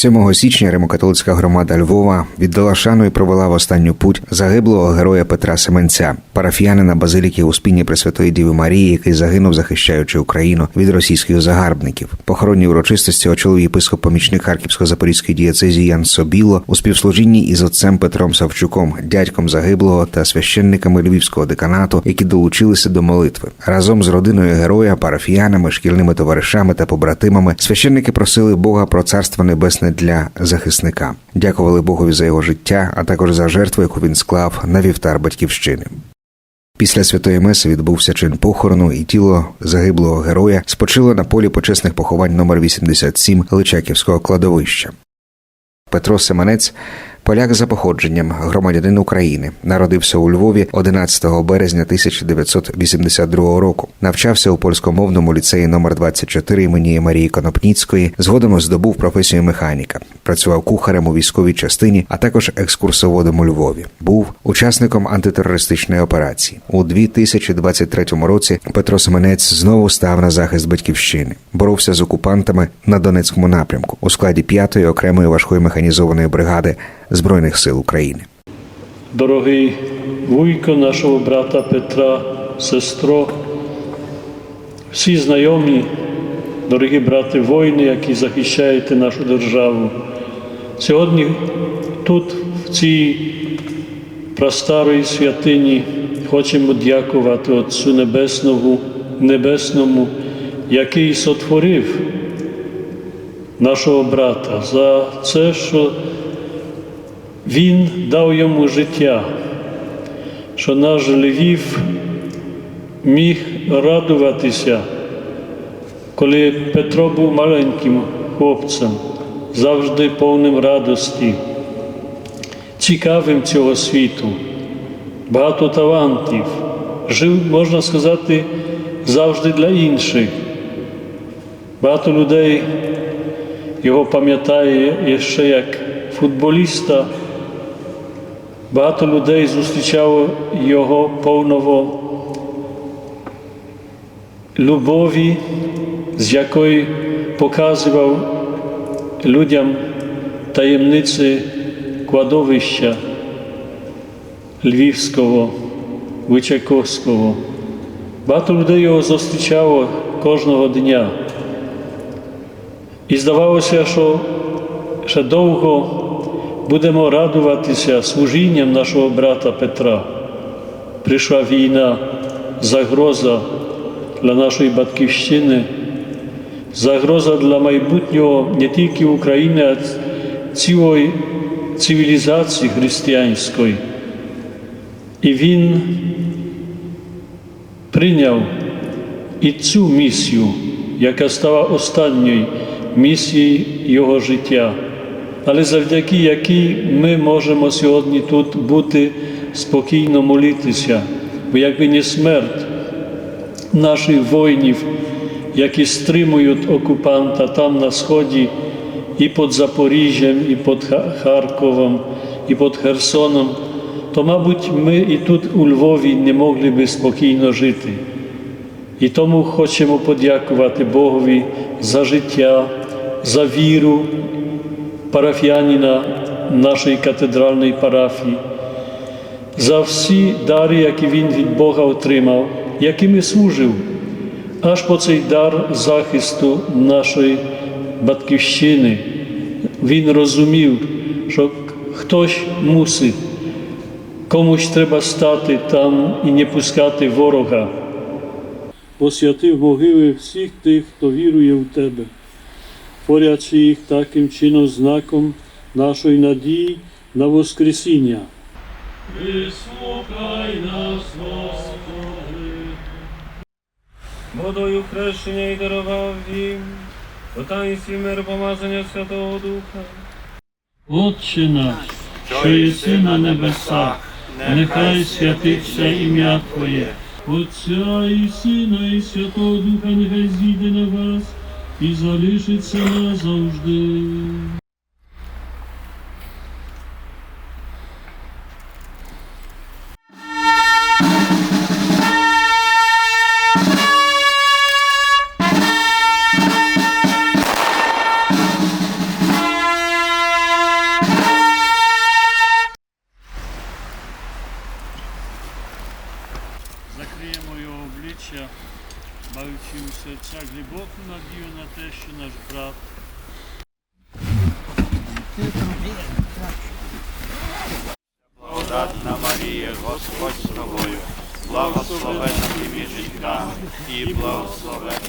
7 січня римокатолицька громада Львова віддала шану і провела в останню путь загиблого героя Петра Семенця, парафіянина базиліки Успіння Пресвятої Діви Марії, який загинув, захищаючи Україну від російських загарбників. Похоронні урочистості очолив єпископ помічник Харківсько-Запорізької дієцезії Ян Собіло у співслужінні із отцем Петром Савчуком, дядьком загиблого та священниками львівського деканату, які долучилися до молитви. Разом з родиною героя, парафіянами, шкільними товаришами та побратимами священники просили Бога про царство небесне для захисника. Дякували Богові за його життя, а також за жертву, яку він склав на вівтар батьківщини. Після святої меси відбувся чин похорону, і тіло загиблого героя спочило на полі почесних поховань номер 87 Личаківського кладовища. Петро Семенець поляк за походженням, громадянин України, народився у Львові 11 березня 1982 року. Навчався у польськомовному ліцеї номер 24 імені Марії Конопніцької. Згодом здобув професію механіка. Працював кухарем у військовій частині, а також екскурсоводом у Львові. Був учасником антитерористичної операції. У 2023 році Петро Семенець знову став на захист батьківщини. Боровся з окупантами на Донецькому напрямку у складі 5-ї окремої важкої механізованої бригади Збройних сил України. Дорогий вуйко нашого брата Петра, сестро, всі знайомі, дорогі брати воїни, які захищаєте нашу державу. Сьогодні тут, в цій прастарої святині, хочемо дякувати Отцю Небесному, Небесному, який сотворив нашого брата за це, що він дав йому життя, що наш Львів міг радуватися, коли Петро був маленьким хлопцем, завжди повним радості, цікавим цього світу, багато талантів, жив, можна сказати, завжди для інших. Багато людей його пам'ятає ще як футболіста. Багато людей зустрічало його повного любові, з якої показував людям таємниці кладовища Львівського, Вичаковського. Багато людей його зустрічало кожного дня. І здавалося, що ще довго будемо радуватися служінням нашого брата Петра. Прийшла війна, загроза для нашої батьківщини, загроза для майбутнього не тільки України, а цілої цивілізації християнської. І він прийняв і цю місію, яка стала останньою місією його життя але завдяки якій ми можемо сьогодні тут бути спокійно молитися, бо якби не смерть наших воїнів, які стримують окупанта там на сході, і під Запоріжжям, і під Харковом, і під Херсоном, то, мабуть, ми і тут у Львові не могли би спокійно жити. І тому хочемо подякувати Богові за життя, за віру парафіянина нашої катедральної парафії, за всі дари, які він від Бога отримав, якими служив, аж по цей дар захисту нашої батьківщини. Він розумів, що хтось мусить, комусь треба стати там і не пускати ворога. Посвятив могили всіх тих, хто вірує в тебе творячи їх таким чином знаком нашої надії на Воскресіння. Вислухай нас, Господи. Водою хрещення й дарував їм, у таїнстві мир помазання Святого Духа. Отче наш, що єси на небесах, нехай святиться ім'я Твоє, Отця і Сина, і Святого Духа, нехай зійде на вас И залишиться назавжди. Закриємо його обличье. Маючи у серця глибоку надію на те, що наш брат Благодатна Марія, Господь з тобою, благословена ти між жінками і благословений